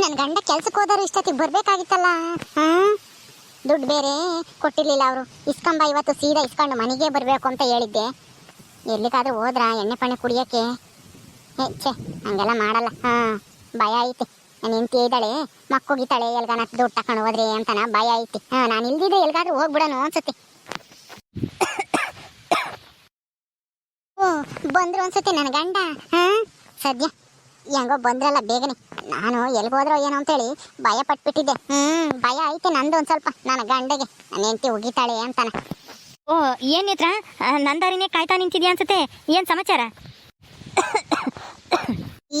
ನನ್ ಗಂಡ ಕೆಲ್ಸಕ್ಕೆ ಹೋದರು ಇಷ್ಟೊತ್ತಿಗೆ ಬರ್ಬೇಕಾಗಿತ್ತಲ್ಲ ಹಾ ದುಡ್ಡು ಬೇರೆ ಕೊಟ್ಟಿರ್ಲಿಲ್ಲ ಅವರು. ಇಸ್ಕೊಂಬ ಇವತ್ತು ಸೀದಾ ಇಸ್ಕೊಂಡು ಮನೆಗೆ ಬರಬೇಕು ಅಂತ ಹೇಳಿದ್ದೆ. ಎಲ್ಲಿಗಾದ್ರೂ ಹೋದ್ರ, ಎಣ್ಣೆ ಪಣ್ಣೆ ಕುಡಿಯೋಕ್ಕೆ? ಹೆಚ್ಚೆ ಹಂಗೆಲ್ಲ ಮಾಡಲ್ಲ. ಹಾ ಭಯ ಐತಿ. ನಾನು ಹೆಂಡತಿ ಇದ್ದಾಳೆ ಮಕ್ಕೋಗಿತಾಳೆ ಎಲ್ಗಾನ ದುಡ್ಡು ತಕೊಂಡು ಹೋದ್ರಿ ಅಂತನ ಭಯ ಐತಿ. ಹಾ ನಾನು ಇಲ್ದಿದ್ರೆ ಎಲ್ಗಾದ್ರೂ ಹೋಗ್ಬಿಡೋಣ ಅನ್ಸುತ್ತೆ. ಓ, ಬಂದ್ರು ಅನ್ಸುತ್ತೆ ನನ್ನ ಗಂಡ ಹಾಂ ಸದ್ಯ. ಹೆಂಗೋ ಬಂದ್ರಲ್ಲ ಬೇಗನೆ. ನಾನು ಎಲ್ಲಿ ಹೋದ್ರೋ ಏನೋ ಅಂತೇಳಿ ಭಯ ಪಟ್ಬಿಟ್ಟಿದ್ದೆ. ಹ್ಮ್ ಭಯ ಐತೆ ನಂದು ಒಂದ್ ಸ್ವಲ್ಪ. ನನ್ನ ಗಂಡಗೆ. ನನ್ನ ಹೆಂಡತಿ ಉಗಿತಾಳೆ ಅಂತಾನೆ. ಓ ಏನ್ ಇತ್ರ ನಂದಾರಿನೇ ಕಾಯ್ತಾ ನಿಂತಿದ್ಯಾ ಅನ್ಸುತ್ತೆ? ಏನ್ ಸಮಾಚಾರ?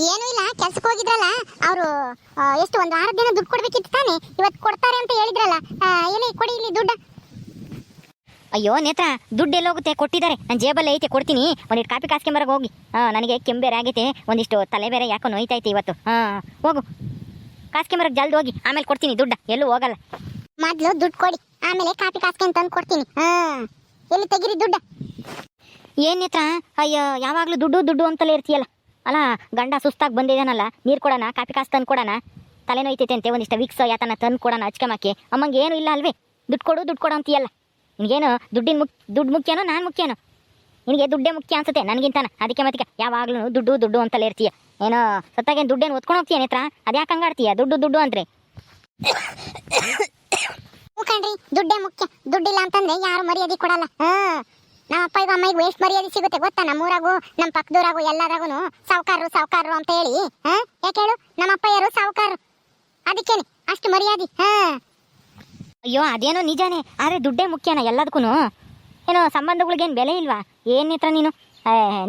ಏನೂ ಇಲ್ಲ ಕೆಲ್ಸಕ್ಕೆ ಹೋಗಿದ್ರಲ್ಲ. ಅವರು ಎಷ್ಟು ಒಂದು ಆರು ದಿನ ದುಡ್ಡು ಕೊಡ್ಬೇಕಿತ್ತು ತಾನೆ. ಇವತ್ತು ಕೊಡ್ತಾರೆ ಅಂತ ಹೇಳಿದ್ರಲ್ಲ. ಎಲ್ಲಿ ಕೊಡಿ ಇಲ್ಲಿ ದುಡ್ಡು? ಅಯ್ಯೋ ನೇತ್ರ ದುಡ್ಡು ಎಲ್ಲೋಗುತ್ತೆ ಕೊಟ್ಟಿದ್ದಾರೆ. ನನ್ನ ಜೇಬಲ್ಲಿ ಐತೆ ಕೊಡ್ತೀನಿ. ಒಂದಿಷ್ಟು ಕಾಪಿ ಕಾಸ್ಕೊಂಬರಗೆ ಹೋಗಿ. ಹಾಂ ನನಗೆ ಕೆಂಬೇರೆ ಬೇರೆ ಆಗೈತೆ ಒಂದಿಷ್ಟು ತಲೆ ಬೇರೆ ಯಾಕೋ ನೋಯ್ತೈತೆ ಇವತ್ತು. ಹಾಂ ಹೋಗು. ಕಾಸ್ಕೊಂಬರಕ್ಕೆ ಜಲ್ದಿ ಹೋಗಿ. ಆಮೇಲೆ ಕೊಡ್ತೀನಿ ದುಡ್ಡು. ಎಲ್ಲೂ ಹೋಗಲ್ಲ. ಮೊದಲು ದುಡ್ಡು ಕೊಡಿ. ಆಮೇಲೆ ಕಾಪಿ ಕಾಸ್ಕೊಂಡು ತಂದು ಕೊಡ್ತೀನಿ. ಹಾಂ ಎಲ್ಲಿ ತೆಗಿರಿ ದುಡ್ಡು? ಏನು ನೇತ್ರ? ಅಯ್ಯೋ ಯಾವಾಗಲೂ ದುಡ್ಡು ದುಡ್ಡು ಅಂತಲೇ ಇರ್ತೀಯಲ್ಲ. ಅಲ್ಲ ಗಂಡ ಸುಸ್ತಾಗಿ ಬಂದಿದ್ದಾನಲ್ಲ ನೀರು ಕೊಡೋಣ ಕಾಪಿ ಕಾಸು ತಂದು ಕೊಡೋಣ. ತಲೆನೋಯ್ತೈತೆ ಅಂತೆ ಒಂದಿಷ್ಟು ವಿಕ್ಸ್ ಯಾತನ ತಂದು ಕೊಡೋಣ ಹಚ್ಕಮಕ್ಕೆ ಅಮ್ಮಂಗೆ ಏನು ಇಲ್ಲ ಅಲ್ವೇ? ದುಡ್ಡು ಕೊಡು ದುಡ್ಡು ಕೊಡು ಅಂತೀಯಲ್ಲ. ನಿನಗೇನು ದುಡ್ಡಿನ ಮುಕ್, ದುಡ್ಡು ಮುಖ್ಯನೋ ನಾನು ಮುಖ್ಯನೋ? ನಿನಗೆ ದುಡ್ಡೇ ಮುಖ್ಯ ಅನ್ಸುತ್ತೆ ನನಗಿಂತಾನ. ಅದಕ್ಕೆ ಮತ್ತೆ ಯಾವಾಗಲೂ ದುಡ್ಡು ದುಡ್ಡು ಅಂತಲೇ ಇರ್ತೀಯ. ಏನೋ ಸತ್ತಾಗೇನು ದುಡ್ಡೇನು ಒತ್ಕೊಂಡು ಹೋಗ್ತೀಯ ನೇತ್ರ? ಅದ್ಯಾಕೆ ಹಂಗಾಡ್ತೀಯ ದುಡ್ಡು ದುಡ್ಡು ಹ್ಞೂ ಕಣ್ರಿ, ದುಡ್ಡೇ ಮುಖ್ಯ. ದುಡ್ಡಿಲ್ಲ ಅಂತಂದ್ರೆ ಯಾರು ಮರ್ಯಾದೆ ಕೊಡಲ್ಲ. ನಮ್ಮ ಅಪ್ಪ ಅಮ್ಮಿಗೂ ಎಷ್ಟು ಮರ್ಯಾದೆ ಸಿಗುತ್ತೆ ಗೊತ್ತಾ? ನಮ್ಮೂರಾಗೂ, ನಮ್ಮ ಪಕ್ಕದೂರಾಗೂ ಎಲ್ಲರಾಗೂ ಸಾವುಕಾರರು ಸಾವುಕಾರರು ಅಂತ ಹೇಳಿ. ಹಾ ಯಾಕೆ ಹೇಳು? ನಮ್ಮ ಅಪ್ಪ ಯಾರು ಸಾವುಕಾರರು. ಅದಕ್ಕೇನೆ, ಅಷ್ಟು ಮರ್ಯಾದೆ. ಹಾ ಅಯ್ಯೋ ಅದೇನೋ ನಿಜಾನೇ. ಆದರೆ ದುಡ್ಡೇ ಮುಖ್ಯನ ಎಲ್ಲದಕ್ಕೂ ಏನೋ ಸಂಬಂಧಗಳಿಗೇನು ಬೆಲೆ ಇಲ್ವಾ? ಏನು ನೇತ್ರ ನೀನು?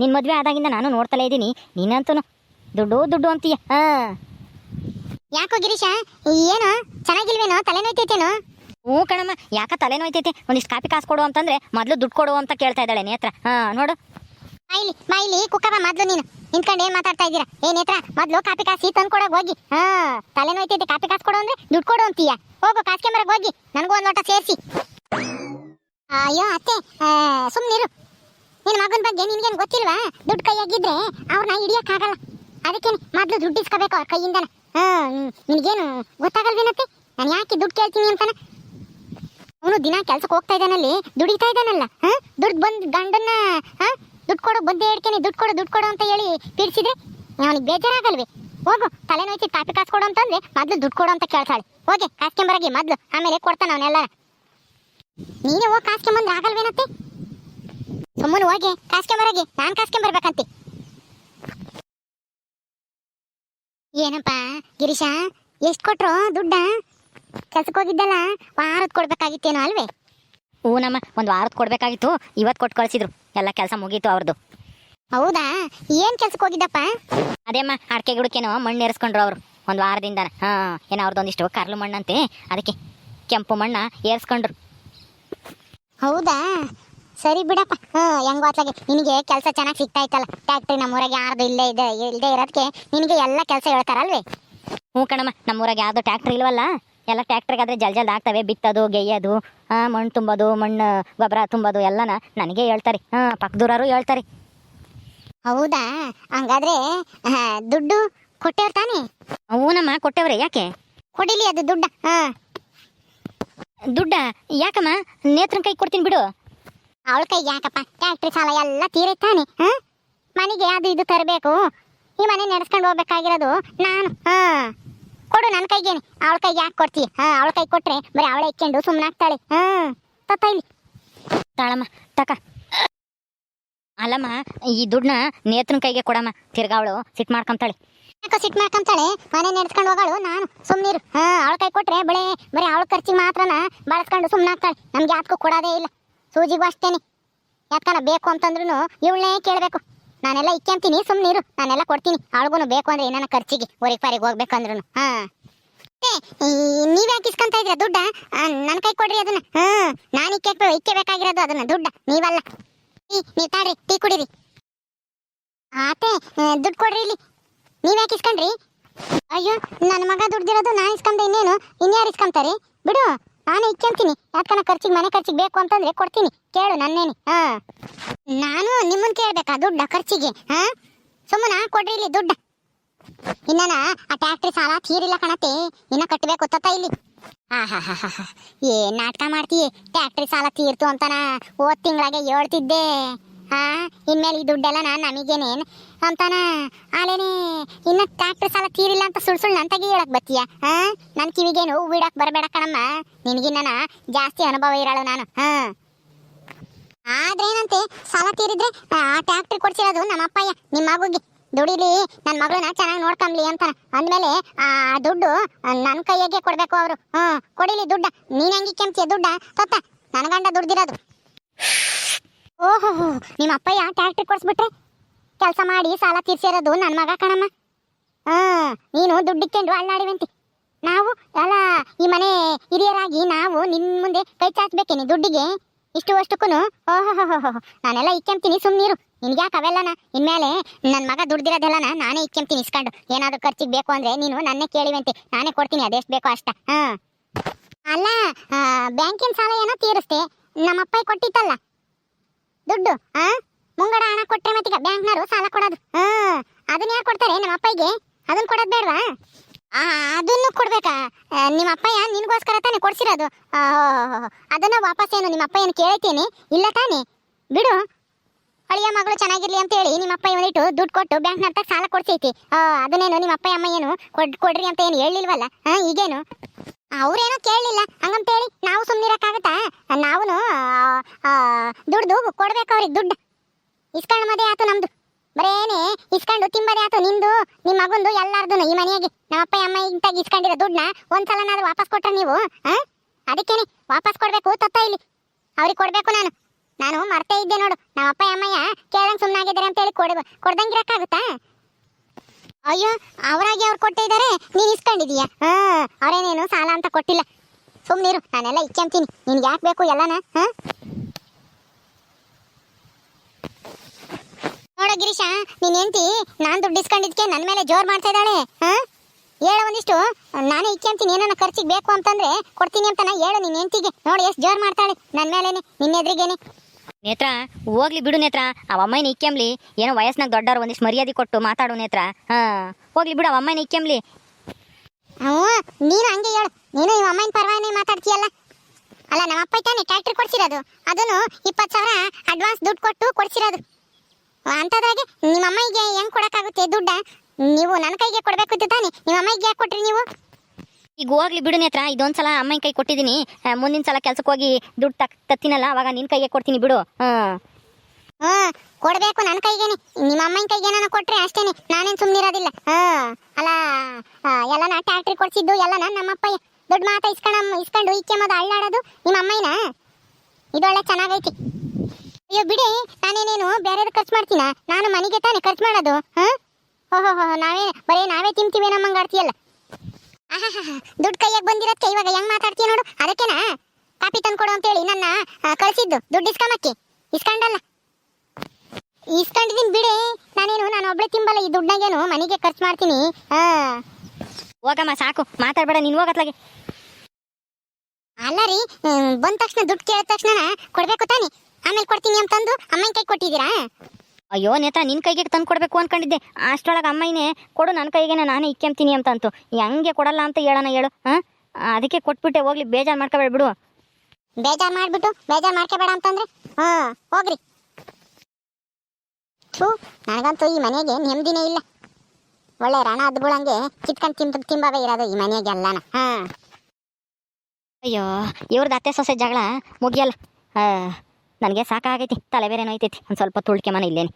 ನಿನ್ನ ಮದುವೆ ಆದಾಗಿಂದ ನಾನು ನೋಡ್ತಲೇ ಇದ್ದೀನಿ. ನೀನಂತೂ ದುಡ್ಡು ದುಡ್ಡು ಅಂತೀಯ. ಹಾಂ ಯಾಕೋ ಗಿರೀಶ? ಏನು? ಚೆನ್ನಾಗಿಲ್ವೇನೋ? ತಲೆನೋಯ್ತೈತೇನೋ? ಹ್ಞೂ ಕಣಮ್ಮ ಯಾಕ ತಲೆನೋಯ್ತೈತೆ? ಒಂದಿಷ್ಟು ಕಾಪಿ ಕಾಸು ಕೊಡು ಅಂತಂದರೆ ಮೊದಲು ದುಡ್ಡು ಕೊಡು ಅಂತ ಕೇಳ್ತಾ ಇದ್ದಾಳೆ ನೇತ್ರ. ಹಾಂ ನೋಡು. ಬಾಯಿಲಿ ಮೈಲಿ ಕುಕ್ಕವ ಮೊದ್ಲು ನೀನು. ನಿಂತ್ಕೊಂಡು ಏನ್ ಮಾತಾಡ್ತಾ ಇದ್ದೀರಾ? ಏನೇತ್ರ ಮೊದ್ಲು ಕಾಪಿ ಕಾಸಿ ತಂದು ಕೊಡೋಗ್ ಹೋಗಿ. ಹಾ ತಲೆನೋಯ್ತೈತೆ ಕಾಪಿ ಕಾಸು ಕೊಡು ಅಂದ್ರೆ ದುಡ್ಡು ಕೊಡು ಅಂತೀಯ. ಹೋಗು ಕಾಸ್ಕೊಂಬರಗ್ ಹೋಗಿ. ನನಗೂ ಒಂದು ಲೋಟ ಸೇರಿಸಿ. ಅಯ್ಯೋ, ಅತ್ತೆ ಸುಮ್ಮನಿರು ನಿನ್ನ ಮಗನ ಬಗ್ಗೆ ನಿನ್ಗೇನು ಗೊತ್ತಿಲ್ವಾ? ದುಡ್ಡು ಕೈಯಾಗಿದ್ರೆ ಅವ್ರನ್ನ ಹಿಡಿಯಕ್ಕಾಗಲ್ಲ. ಅದಕ್ಕೆ ಮೊದ್ಲು ದುಡ್ಡು ಇಸ್ಕೋಬೇಕು ಅವ್ರ ಕೈಯಿಂದನ. ಹಾ ನಿನಗೇನು ಗೊತ್ತಾಗಲ್ವೇನತ್ತೆ? ನಾನು ಯಾಕೆ ದುಡ್ಡು ಕೇಳ್ತೀನಿ ಅಂತಾನ? ಅವನು ದಿನ ಕೆಲ್ಸಕ್ಕೆ ಹೋಗ್ತಾ ಇದ್ದಾನಲ್ಲಿ, ದುಡಿತಾ ಇದ್ದಾನಲ್ಲ, ಹಾಂ? ದುಡ್ಡು ಬಂದ್ ಗಂಡನ್ನ, ಹಾ? ದುಡ್ಡು ಕೊಡು ಬುದ್ಧಿ ಹೇಳ್ತೀನಿ ದುಡ್ಡು ಕೊಡು ದುಡ್ಡು ಕೊಡು ಅಂತ ಹೇಳಿ ಪೀಡಿಸಿದ್ರೆ ಅವನಿಗೆ ಬೇಜಾರಾಗಲ್ವಿ? ಹೋಗು ತಲೆನೋಯ್ಸಿ ಕಾಪಿ ಕಾಸು ಕೊಡು ಅಂತಂದ್ರೆ ಮೊದ್ಲು ದುಡ್ಡು ಕೊಡು ಅಂತ ಕೇಳ್ತಾಳೆ. ಹೋಗಿ ಕಾಸ್ಕೆಂಬರಾಗಿ ಮೊದ್ಲು, ಆಮೇಲೆ ಕೊಡ್ತಾನ ಅವನೆಲ್ಲ. ನೀನೇ ಹೋಗಿ ಕಾಸ್ಕೆಂಬಂದ್ರೆ ಆಗಲ್ವೇನತ್ತೆ? ಸುಮ್ಮನೆ ಹೋಗಿ ಕಾಸ್ಕೆಂಬರಾಗಿ ನಾನು ಕಾಸ್ಕೆಂಬರ್ಬೇಕಂತೆ ಏನಪ್ಪ, ಗಿರೀಶ, ಎಷ್ಟು ಕೊಟ್ರು ದುಡ್ಡ? ಕೆಲ್ಸಕ್ಕೆ ಹೋಗಿದ್ದಲ್ಲ, ವಾರದ ಕೊಡ್ಬೇಕಾಗಿತ್ತೇನೋ ಅಲ್ವೇ? ಹ್ಞೂನಮ್ಮ ಒಂದು ವಾರದ ಕೊಡಬೇಕಾಗಿತ್ತು ಇವತ್ತು ಕೊಟ್ಟು ಕಳಿಸಿದ್ರು. ಎಲ್ಲ ಕೆಲಸ ಮುಗೀತು ಅವ್ರದ್ದು ಹೌದಾ? ಏನ್ ಕೆಲ್ಸಕ್ಕೆ ಹೋಗಿದ್ದಪ್ಪ? ಅದೇಮ್ಮ ಅಡಿಕೆ ಗಿಡಕ್ಕೇನೋ ಮಣ್ಣು ಏರಿಸ್ಕೊಂಡ್ರು ಅವರು. ಒಂದು ವಾರದಿಂದ. ಹಾಂ ಏನೋ ಅವ್ರದ್ದು ಒಂದಿಷ್ಟು ಕರ್ಲು ಮಣ್ಣಂತೆ. ಅದಕ್ಕೆ ಕೆಂಪು ಮಣ್ಣ ಏರಿಸ್ಕೊಂಡ್ರು. ಹೌದಾ? ಸರಿ ಬಿಡಪ್ಪ. ಹ್ಮ್ ಹೆಂಗೋ ಅತ್ಲಾಗೆ ನಿನಗೆ ಕೆಲಸ ಚೆನ್ನಾಗಿ ಸಿಗ್ತಾ ಇತ್ತಲ್ಲ ಟ್ಯಾಕ್ಟ್ರಿ ನಮ್ಮೂರಾಗೆ ಯಾರ್ದು ಇಲ್ಲೇ ಇದೆ ಇಲ್ಲದೆ ಇರೋದಕ್ಕೆ ನಿನಗೆ ಎಲ್ಲ ಕೆಲಸ ಹೇಳ್ತಾರಲ್ವೇ? ಹ್ಞೂ ಕಣಮ್ಮ ನಮ್ಮೂರಾಗ ಯಾವುದು ಟ್ಯಾಕ್ಟ್ರಿ ಇಲ್ವಲ್ಲ? ಎಲ್ಲ ಟ್ಯಾಕ್ಟ್ರಿಗಾದ್ರೆ ಜಲ್ ಜಲ್ದಿ ಆಗ್ತವೆ. ಬಿತ್ತೋದು ಗೆಯ್ಯೋದು ಮಣ್ಣು ತುಂಬೋದು ಮಣ್ಣು ಗೊಬ್ಬರ ತುಂಬೋದು ಎಲ್ಲನ ನನಗೆ ಹೇಳ್ತಾರೆ. ಹಾಂ ಪಕ್ಕದೂರವರು ಹೇಳ್ತಾರೆ. ಹೌದಾ? ಹಂಗಾದ್ರೆ ಆ, ದುಡ್ಡು ಕೊಟ್ಟೇವ್ರ ತಾನೇ? ಹೂನಮ್ಮ ಕೊಟ್ಟವ್ರೆ ಯಾಕೆ? ಕೊಡಿಲಿ ಅದು ದುಡ್ಡ ಹಾ ದುಡ್ಡ? ಯಾಕಮ್ಮ? ನೇತ್ರನ ಕೈ ಕೊಡ್ತೀನಿ ಬಿಡು. ಅವಳ ಕೈ ಯಾಕಪ್ಪ? ಟ್ಯಾಕ್ಟ್ರಿ ಸಾಲ ಎಲ್ಲ ತೀರೈತಾನೆ ಹಾ ಮನೆಗೆ ಅದು ಇದು ತರಬೇಕು. ಈ ಮನೆ ನಡೆಸ್ಕೊಂಡು ಹೋಗ್ಬೇಕಾಗಿರೋದು ನಾನು ಹಾ ಕೊಡು ನನ್ನ ಕೈಗೆ ಅವಳ ಕೈಗೆ ಯಾಕೆ ಕೊಡ್ತೀಯ ಹಾ, ಅವಳ ಕೈ ಕೊಟ್ರೆ ಬರೀ ಅವಳೆ ಇಕ್ಕೊಂಡು ಸುಮ್ಮನಾಗ್ತಾಳೆ ಹಾ ತತ್ತ ಇಲ್ಲಿ. ತಾಳಮ್ಮ, ತಕ. ಅಲ್ಲಮ್ಮ, ಈ ದುಡ್ಡನ್ನ ನೇತ್ರನ ಕೈಗೆ ಕೊಡಮ್ಮ. ತಿರ್ಗಾ ಅವಳು ಸಿಟ್ ಮಾಡ್ಕೊಂತಾಳೆ. ಯಾಕೋ ಸಿಟ್ ಮಾಡ್ಕೊಂತಾಳೆ? ಮನೆ ನೆಡ್ಸ್ಕೊಂಡು ಹೋಗಳು ನಾನು ಸುಮ್ಮನಿರು ಹಾ, ಅವಳ ಕೈ ಕೊಟ್ರೆ ಬಳೆ, ಬರೀ ಅವಳ ಖರ್ಚಿಗೆ ಮಾತ್ರನ ಬಳಸ್ಕೊಂಡು ಸುಮ್ಮನಾಗ್ತಾಳೆ ನಮ್ಗೆ ಯಾತ್ಕೂ ಕೊಡೋದೇ ಇಲ್ಲ. ಸೂಜಿಗೂ ಅಷ್ಟೇನೆ. ಯಾಕನ ಬೇಕು ಅಂತಂದ್ರೂ ಇವಳನ್ನೇ ಕೇಳಬೇಕು. ನಾನೆಲ್ಲ ಇಕ್ಕೆಂತೀನಿ ಸುಮ್ಮನಿರು ನಾನೆಲ್ಲ ಕೊಡ್ತೀನಿ. ಅವಳಿಗೂ ಬೇಕು ಅಂದ್ರೆ ಏನಾನ ಖರ್ಚಿಗೆ ಊರಿಗೆ ಪಾರಿಗೆ ಹೋಗ್ಬೇಕಂದ್ರು ಹಾ. ನೀವ್ಯಾಕೆ ಇಸ್ಕೊಂತ ಇದ್ರ ದುಡ್ಡ? ನನ್ನ ಕೈ ಕೊಡ್ರಿ ಅದನ್ನ. ಹ್ಮ್ ನಾನು ಇಕ್ಕೇ ಇಕ್ಕೆ ಬೇಕಾಗಿರೋದು ಅದನ್ನ, ದುಡ್ಡ. ನೀವಲ್ಲ. ನೀವ್ ತಾಡ್ರಿ, ಟೀ ಕುಡೀರಿ. ಆತೆ ದುಡ್ಡು ಕೊಡ್ರಿ ಇಲ್ಲಿ. ನೀವ್ಯಾಕೆ ಇಸ್ಕೊಂಡ್ರಿ? ಅಯ್ಯೋ ನನ್ನ ಮಗ ದುಡ್ದಿರೋದು ನಾ ಇಸ್ಕೊಂಡೆ ಇನ್ನೇನು? ಇನ್ಯಾರು ಇಸ್ಕೊಂತಾರೆ? ಬಿಡು. ನಾನೇ ಇಕ್ಕೊಂತೀನಿ. ಯಾಕನ ಖರ್ಚಿಗೆ ಮನೆ ಖರ್ಚಿಗೆ ಬೇಕು ಅಂತಂದ್ರೆ ಕೊಡ್ತೀನಿ. ಕೇಳು ನನ್ನೇನೆ. ಹಾ. ನಾನು ನಿಮ್ಮನ್ ಕೇಳ್ಬೇಕಾ ದುಡ್ಡ ಖರ್ಚಿಗೆ? ಹಾ? ಸುಮ್ಮನ ಕೊಡ್ರಿ ಇಲ್ಲಿ ದುಡ್ಡ. ಇನ್ನನ, ಆ ಟ್ಯಾಕ್ಟ್ರಿ ಸಾಲ ತೀರಿಲ್ಲ ಕಣತೆ ಇನ್ನ ಕಟ್ಟಬೇಕು ತತ್ತ ಇಲ್ಲಿ. ಏನ್ ನಾಟಕ ಮಾಡ್ತೀಯ? ಟ್ಯಾಕ್ಟ್ರಿ ಸಾಲ ತೀರ್ತು ಅಂತನ ಹೋದ್ ತಿಂಗಳಾಗೆ ಹೇಳ್ತಿದ್ದೆ. ಹಾ ಇನ್ಮೇಲೆ ಈ ದುಡ್ಡೆಲ್ಲ ನಾನು ನಮಗೇನೇನ್? ಅಂತಾನ, ಆಲೇನೆ, ಇನ್ನ ಟ್ರ್ಯಾಕ್ಟರ್ ಸಾಲ ತೀರಿಲ್ಲ ಅಂತ ಸುಳ್ ಸುಳ್ಳು ನಂತಾಗಿ ಹೇಳಕ್ ಬತ್ತೀಯ? ಹಾ ನನ್ ಕಿವಿಗೇನು ಬಿಡಕ್ ಬರಬೇಡ ಕಣಮ್ಮ. ನಿನಗಿನ್ನ ಜಾಸ್ತಿ ಅನುಭವ ಇರಳು ನಾನು. ಹಾ. ಆದ್ರೇನಂತೆ ಸಾಲ ತೀರಿದ್ರೆ, ಆ ಟ್ಯಾಕ್ಟ್ರಿ ಕೊಡ್ಸಿರೋದು ನಮ್ಮ ಅಪ್ಪಯ್ಯ ನಿಮ್ಮ ಮಗುಗೆ. ದುಡಿಲಿ ನನ್ನ ಮಗಳನ್ನ ಚೆನ್ನಾಗಿ ನೋಡ್ಕೊಂಬ್ಲಿ ಅಂತ ಅಂದ್ಮೇಲೆ, ಆ ದುಡ್ಡು ನನ್ನ ಕೈಯಾಗೆ ಕೊಡ್ಬೇಕು ಅವರು. ಹ್ಮ್, ಕೊಡಿಲಿ ದುಡ್ಡ. ನೀನು ಹೆಂಗಿ ಕೆಂಪ್ತಿಯ ದುಡ್ಡ? ತೊತ್ತ ನನ್ನ ಗಂಡ ದುಡ್ದಿರೋದು. ಓಹೋ ನಿಮ್ಮ ಅಪ್ಪಯ್ಯ ಟ್ಯಾಕ್ಟ್ರಿ ಕೊಡಿಸ್ಬಿಟ್ರೆ ಕೆಲಸ ಮಾಡಿ ಸಾಲ ತೀರ್ಸಿರೋದು ನನ್ನ ಮಗ ಕಣಮ್ಮ. ಹಾ ನೀನು ದುಡ್ಡಿಕ್ಕೊಂಡು ಅಳ್ಳಾಡಿವಂತಿ ನಾವು, ಅಲ್ಲ, ಈ ಮನೆ ಹಿರಿಯರಾಗಿ ನಾವು ನಿನ್ನ ಮುಂದೆ ಕೈ ಚಾಚಬೇಕೇನಿ ದುಡ್ಡಿಗೆ? ಇಷ್ಟು ಅಷ್ಟಕ್ಕೂ ಓಹೋ ನಾನೆಲ್ಲ ಇಕ್ಕೆಂಬ್ತೀನಿ ಸುಮ್ಮನಿರು ನಿನ್ಗ್ಯಾಕೆ ಅವೆಲ್ಲನ? ಇನ್ಮೇಲೆ ನನ್ನ ಮಗ ದುಡ್ದಿರೋದೆಲ್ಲನ ನಾನೇ ಇಕ್ಕೆಂಬ್ತೀನಿ ಇಸ್ಕೊಂಡು. ಏನಾದರೂ ಖರ್ಚಿಗೆ ಬೇಕು ಅಂದ್ರೆ ನೀನು ನನ್ನೇ ಕೇಳಿವಂತೆ ನಾನೇ ಕೊಡ್ತೀನಿ, ಅದೆಷ್ಟು ಬೇಕೋ ಅಷ್ಟ. ಹಾ. ಅಲ್ಲ ಬ್ಯಾಂಕಿನ ಸಾಲ ಏನೋ ತೀರಿಸ್ತೆ ನಮ್ಮಪ್ಪ ಕೊಟ್ಟಿತ್ತಲ್ಲ. ದುಡ್ಡು, ಆ? ಮುಂಗಡ ಹಣ ಕೊಟ್ರೆ ಮತ್ತೀಗ ಬ್ಯಾಂಕ್ನವರು ಸಾಲ ಕೊಡೋದು. ಹಾ ಅದನ್ನ ಯಾರು ಕೊಡ್ತಾರೆ? ನಮ್ಮ ಅಪ್ಪಗೆ ಅದನ್ನ ಕೊಡೋದು ಬೇಡವಾ? ಅದನ್ನು ಕೊಡ್ಬೇಕಾ? ನಿಮ್ಮ ಅಪ್ಪಯ್ಯ ನಿನ್ಗೋಸ್ಕರ ತಾನೇ ಕೊಡ್ಸಿರೋದು. ಅದನ್ನ ವಾಪಸ್ ಏನು ನಿಮ್ಮ ಅಪ್ಪಯ್ಯನ ಕೇಳ್ತೀನಿ? ಇಲ್ಲ ತಾನೆ? ಬಿಡು. ಅಳಿಯ ಮಗಳು ಚೆನ್ನಾಗಿರ್ಲಿ ಅಂತ ಹೇಳಿ ನಿಮ್ಮ ಅಪ್ಪ ಒಂದಿಟ್ಟು ದುಡ್ಡು ಕೊಟ್ಟು ಬ್ಯಾಂಕ್ ನಡ್ತ ಸಾಲ ಕೊಡ್ಸೈತಿ. ಅದನ್ನೇನು ನಿಮ್ಮ ಅಪ್ಪ ಅಮ್ಮ ಏನು ಕೊಡ್, ಕೊಡ್ರಿ ಅಂತ ಏನು ಹೇಳಿಲ್ವಲ್ಲ? ಹಾ ಈಗೇನು? ಅವ್ರೇನೋ ಕೇಳಲಿಲ್ಲ. ಹಂಗಂತ ಹೇಳಿ ನಾವು ಸುಮ್ಮನಿರಕ್ಕಾಗತ್ತಾ ನಾವು ದುಡ್ದು ಕೊಡ್ಬೇಕು ಅವ್ರಿಗೆ ದುಡ್ಡು. ಇಸ್ಕೊಂಡು ಮದುವೆ ಆತು ನಮ್ದು. ಬರೇನೆ ಇಸ್ಕೊಂಡು ತಿಂಬದೆ ಆತು ನಿಂದು ನಿಮ್ಮ ಮಗಂದು ಎಲ್ಲಾರ್ದು ಈ ಮನೆಯಾಗೆ. ನಮ್ಮ ಅಪ್ಪ ಅಮ್ಮ ಇಂತಾಗಿ ಇಸ್ಕೊಂಡಿರೋ ದುಡ್ಡನ್ನ ಒಂದ್ಸಲನಾದ್ರೂ ವಾಪಸ್ ಕೊಟ್ರೆ ನೀವು ಹಾಂ ಅದಕ್ಕೇನೆ, ವಾಪಸ್ ಕೊಡ್ಬೇಕು ತತ್ತ ಇಲ್ಲಿ. ಅವ್ರಿಗೆ ಕೊಡ್ಬೇಕು ನಾನು. ನಾನು ಮರ್ತೇ ಇದ್ದೆ ನೋಡು. ನಮ್ಮ ಅಪ್ಪ ಅಮ್ಮಯ್ಯ ಕೇಳಂಗ್ ಸುಮ್ಮನಾಗಿದ್ದಾರೆ ಅಂತ ಹೇಳಿ ಕೊಡ ಕೊಡ್ದಂಗಿರಕ್ಕಾಗುತ್ತಾ? ಅಯ್ಯೋ, ಅವರಾಗಿ ಅವ್ರು ಕೊಟ್ಟಿದ್ದಾರೆ ನೀನ್ ಇಸ್ಕೊಂಡಿದೀಯ? ಹ್ಮ್ ಅವ್ರೇನೇನು ಸಾಲ ಅಂತ ಕೊಟ್ಟಿಲ್ಲ ಸುಮ್ನಿರು ನಾನೆಲ್ಲ ಇಕ್ಕೆಂತೀನಿ ನಿನ್ಗೆ ಯಾಕೆ ಬೇಕು ಎಲ್ಲನ, ಹಾ? ನೋಡೋ ಗಿರೀಶ, ನೀನ್ ಹೆಂಡ್ತಿ ನಾನ್ ದುಡ್ಡು ಇಸ್ಕೊಂಡಿದ್ಕೆ ನನ್ನ ಮೇಲೆ ಜೋರ್ ಮಾಡ್ತಾ ಇದ್ದಾಳೆ, ಹಾ? ಹೇಳ ಒಂದಿಷ್ಟು. ನಾನೇ ಇಕ್ಕೆಂತೀನಿ ಏನನ್ನ ಖರ್ಚಿಗೆ ಬೇಕು ಅಂತಂದ್ರೆ ಕೊಡ್ತೀನಿ ಅಂತ ನಾ ಹೇಳು ನಿನ್ ಹೆಂಡ್ತಿಗೆ. ನೋಡಿ ಎಷ್ಟು ಜೋರ್ ಮಾಡ್ತಾಳೆ, ನನ್ ಮೇಲೇನೆ ನಿನ್ನ ಎದುರಿಗೇನೆ. ನೇತ್ರ, ಹೋಗ್ಲಿ ಬಿಡು ನೇತ್ರ. ಅವ ಅಮ್ಮನ ಇಕ್ಕೆಂಬ್ಲಿ, ಏನೋ ವಯಸ್ಸಿನಾಗ ದೊಡ್ಡವ್ರು ಒಂದಿಷ್ಟು ಮರ್ಯಾದೆ ಕೊಟ್ಟು ಮಾತಾಡು ನೇತ್ರ, ಹಾ? ಹೋಗ್ಲಿ ಬಿಡು ಅವ ಅಮ್ಮನ ಇಕ್ಕೆಂಬ್ಲಿ. ಹ್ಞೂ, ನೀನು ಹಂಗೆ ಹೇಳು. ನೀನು ನಿಮ್ಮ ಅಮ್ಮನ ಪರವಾಗಿ ಮಾತಾಡ್ತೀಯಲ್ಲ? ಅಲ್ಲ, ನಮ್ಮ ಅಪ್ಪ ತಾನೆ ಟ್ರ್ಯಾಕ್ಟರ್ ಕೊಡ್ಸಿರೋದು. ಅದನ್ನು ಇಪ್ಪತ್ತು ಸಾವಿರ ಅಡ್ವಾನ್ಸ್ ದುಡ್ಡು ಕೊಟ್ಟು ಕೊಡ್ಸಿರೋದು. ಅಂಥದ್ರಾಗೆ ನಿಮ್ಮ ಅಮ್ಮಿಗೆ ಹೆಂಗ್ ಕೊಡೋಕ್ಕಾಗುತ್ತೆ ದುಡ್ಡ? ನೀವು ನನ್ನ ಕೈಗೆ ಕೊಡಬೇಕು ತಾನೆ. ನಿಮ್ಮ ಅಮ್ಮಗೆ ಯಾಕೆ ಕೊಟ್ರಿ ನೀವು? ಈಗ ಹೋಗ್ಲಿ ಬಿಡು ನೇತ್ರ, ಇದೊಂದ್ಸಲ ಅಮ್ಮನ ಕೈ ಕೊಟ್ಟಿದ್ದೀನಿ. ಮುಂದಿನ ಸಲ ಕೆಲ್ಸಕ್ಕೆ ಹೋಗಿ ದುಡ್ಡು ತಕ್ ತತ್ತೀನಲ್ಲ, ಅವಾಗ ನಿನ್ನ ಕೈಗೆ ಕೊಡ್ತೀನಿ ಬಿಡು. ಹಾ ಹ್ಞೂ, ಕೊಡಬೇಕು ನನ್ನ ಕೈಗೇನೆ. ನಿಮ್ಮ ಅಮ್ಮನ ಕೈಗೆ ನಾನು ಕೊಟ್ರೆ ಅಷ್ಟೇನೆ, ನಾನೇನು ಸುಮ್ಮನಿರೋದಿಲ್ಲ ಹಾ ಅಲ್ಲ ಎಲ್ಲ ಎಲ್ಲನ ಟ್ಯಾಕ್ಟ್ರಿ ಕೊಡ್ಸಿದ್ದು, ಎಲ್ಲನ ನಮ್ಮಪ್ಪ ದೊಡ್ಡ ಮಾತಾ ಇಸ್ಕೊಂಡ್ ಇಸ್ಕೊಂಡು ಇಕ್ಕೆ ಮದ ಅಳ್ಳಾಡೋದು ನಿಮ್ಮ ಅಮ್ಮಯ್ಯನ? ಇದೊಳ್ಳೆ ಚೆನ್ನಾಗೈತಿ. ಅಯ್ಯೋ, ಬಿಡಿ, ನಾನೇನೇನು ಬೇರೆ ಖರ್ಚು ಮಾಡ್ತೀನ? ನಾನು ಮನೆಗೆ ತಾನೇ ಖರ್ಚು ಮಾಡೋದು ಹಾ ಓಹೋ ನಾವೇ, ಬರೀ ನಾವೇ ತಿಂತೀವಿ ನಮ್ಮಂಗೆ ಆಡ್ತೀಯಲ್ಲ ದುಡ್ಡು ಕೈಯಾಗ ಬಂದಿರೋದಕ್ಕೆ ಇವಾಗ ಹೆಂಗ್ ಮಾತಾಡ್ತೀಯ ನೋಡು, ಅದಕ್ಕೆನಾ? ಕಾಪಿ ತಂದು ಕೊಡು ಅಂತೇಳಿ ನನ್ನ ಕಳಿಸಿದ್ದು ಕಳ್ಸಿದ್ದು, ದುಡ್ಡು ಇಸ್ಕೊಂಬಕ್ಕೆ ಇಸ್ಕೊಂಡಲ್ಲ. ಇಸ್ಕೊಂಡಿದ್ದೀನಿ ಬಿಡಿ. ನಾನೇನು, ನಾನು ಒಬ್ಳೆ ತಿಂಬಲ್ಲ, ಈ ದುಡ್ಡಾಗೇನು? ಮನೆಗೆ ಖರ್ಚು ಮಾಡ್ತೀನಿ. ಹಾ. ಹೋಗಮ್ಮ, ಸಾಕು. ಮಾತಾಡ್ಬೇಡ, ನೀನು ಹೋಗತ್ಲಾಗೆ. ಅಲ್ಲ ರೀ ಬಂದ ತಕ್ಷಣ ದುಡ್ಡು ಕೇಳಿದ ತಕ್ಷಣ ಕೊಡ್ಬೇಕು ತಾನೆ. ಆಮೇಲೆ ಕೊಡ್ತೀನಿ ಅಂತಂದು ಅಮ್ಮನ ಕೈ ಕೊಟ್ಟಿದ್ದೀರಾ? ಅಯ್ಯೋ, ನೇತ್ರ ನಿನ್ನ ಕೈಗೆ ತಂದು ಕೊಡಬೇಕು ಅನ್ಕೊಂಡಿದ್ದೆ. ಅಷ್ಟರೊಳಗೆ ಅಮ್ಮನೇ, ಕೊಡು ನನ್ನ ಕೈಗೆ ನಾನೇ ಇಕ್ಕೆಂತೀನಿ ಅಂತ ಅಂತು ಹೆಂಗೆ ಕೊಡಲ್ಲ ಅಂತ ಹೇಳೋಣ ಹೇಳು, ಹಾಂ? ಅದಕ್ಕೆ ಕೊಟ್ಬಿಟ್ಟೆ, ಹೋಗ್ಲಿ, ಬೇಜಾರು ಮಾಡ್ಕೋಬೇಡ ಬಿಡು. ಬೇಜಾರ್ ಮಾಡ್ಬಿಟ್ಟು, ಬೇಜಾರ್ ಮಾಡ್ಕೋಬೇಡ ಅಂತಂದ್ರೆ? ಹಾ, ಹೋಗ್ರಿ. ಥೂ ನನಗಂತೂ ಈ ಮನೆಗೆ ನೆಮ್ಮದಿನೇ ಇಲ್ಲ. ಒಳ್ಳೆ ರಣ ಅದ್ಬುಳಂಗೆ ಕಿತ್ಕೊಂಡು ತಿಂಬ ತಿಂಬಾಗ ಇರೋದು ಈ ಮನೆಗೆ ಎಲ್ಲಾನ ಹಾಂ. ಅಯ್ಯೋ ಇವ್ರದ್ದು ಅತ್ತೆ ಸೊಸೆ ಜಗಳ ಮುಗಿಯಲ್ಲ. ನನಗೆ ಸಾಕಾಗೈತಿ ತಲೆ ಬೇರೆ ನೋಯ್ತೈತಿ ಒಂದು ಸ್ವಲ್ಪ ತುಳ್ಕೆ ಮನೆ ಇಲ್ಲೇನೆ.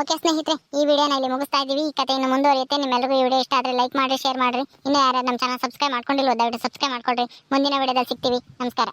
ಓಕೆ ಸ್ನೇಹಿತರೆ ಈ ವಿಡಿಯೋನ ಇಲ್ಲಿ ಮುಗಿಸ್ತಾ ಇದ್ದೀವಿ. ಈ ಕಥೆಯನ್ನು ಮುಂದುವರಿಯುತ್ತೆ ನಿಮ್ಮೆಲ್ಲರಿಗೂ ಈ ವಿಡಿಯೋ ಇಷ್ಟ ಆದರೆ ಲೈಕ್ ಮಾಡಿ ಶೇರ್ ಮಾಡಿರಿ. ಇನ್ನೂ ಯಾರು ನಮ್ಮ ಚಾನಲ್ ಸಬ್ಸ್ಕ್ರೈಬ್ ಮಾಡ್ಕೊಂಡಿಲ್ಲ ದಯವಿಟ್ಟು ಸಬ್ಸ್ಕ್ರೈಬ್ ಮಾಡ್ಕೊಳ್ರಿ. ಮುಂದಿನ ವಿಡಿಯೋದಲ್ಲಿ ಸಿಗ್ತೀವಿ. ನಮಸ್ಕಾರ.